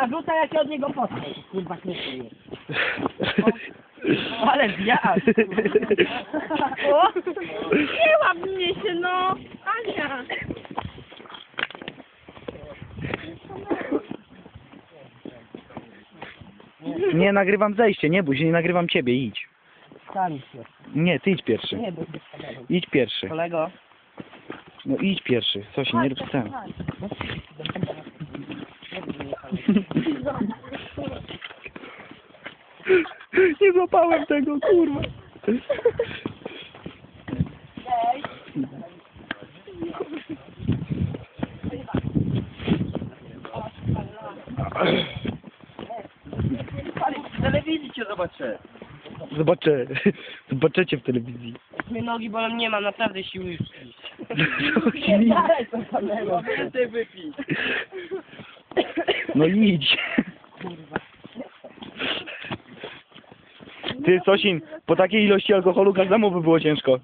Zarzuca jak się od niego poszedł. Kurwa śmiesznie jest. Ale zjadł. O! Nie łap mnie się, no! Ania! Nie, nagrywam zejście, nie bój się, nie nagrywam ciebie, idź. Się. Nie, ty idź pierwszy. Nie z. Idź pierwszy. Kolego. No idź pierwszy, co się nie rób ten. Nie złapałem tego, kurwa. W telewizji cię zobaczę. Zobaczę, zobaczycie w telewizji. Mnie nogi bolą, nie mam naprawdę siły już. Nie dalej tą kamerą. Więcej wypij. No idź. Ty, Sosin, po takiej ilości alkoholu każdemu by było ciężko.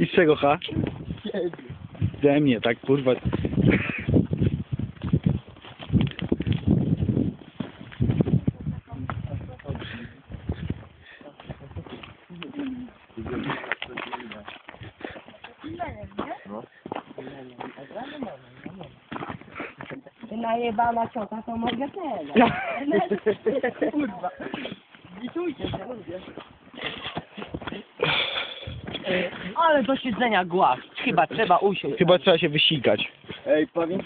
I z czego, ha? Ze mnie, tak, kurwa. Ty najebana ciota to mogę ten. Kurwa. Witujcie się, ludzie. Ale do siedzenia głaz. Chyba trzeba usiąść. Chyba trzeba się wysikać. Ej, pamiętaj.